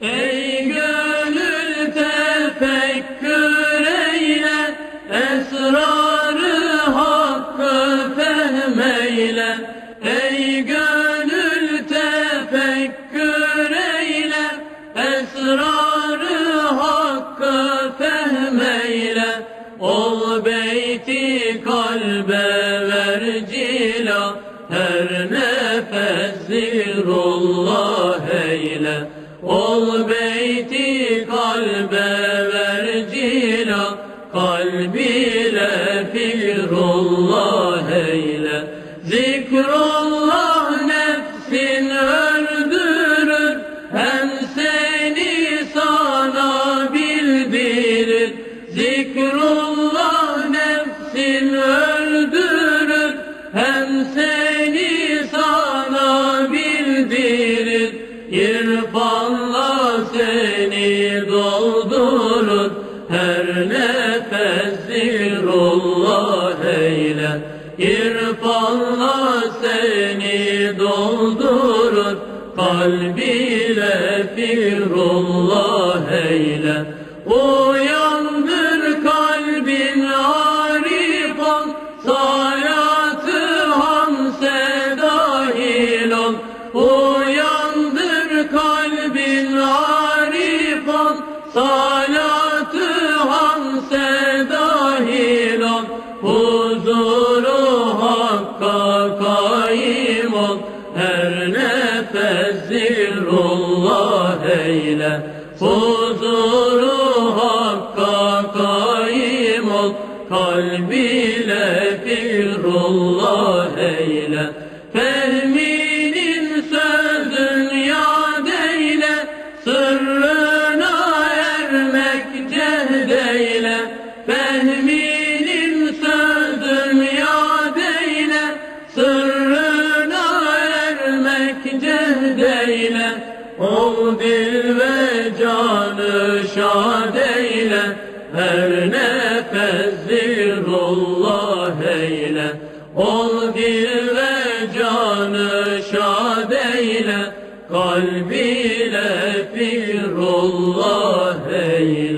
Ey gönül tefekkür eyle, esrarı hakkı fehmeyle. Ey gönül tefekkür eyle, esrarı hakkı fehmeyle. Ol beyti kalbe ver cila, her nefes zikrullah eyle. Ol beyti kalbe ver cila, kalbiyle fikrullah eyle. Zikrullah nefsin öldürür, hem seni sana bildirir. Zikrullah nefsin öldürür, nefes zikrullah eyle. İrfanla seni doldurur, kalbiyle fikrullah eyle. Uyandır kalbin arif ol, salatı hamse dahil ol. Uyandır kalbin arif ol, salatı Huzuru hakka kaim ol, her nefes zikrullah eyle. Huzuru hakka kaim ol, kalbiyle fikrullah eyle. Fehminin dil deyle Ol dil ve canı şad eyle. Her nefes zikrullah eyle. Ol dil ve canı şad eyle. Kalbiyle firullah eyle.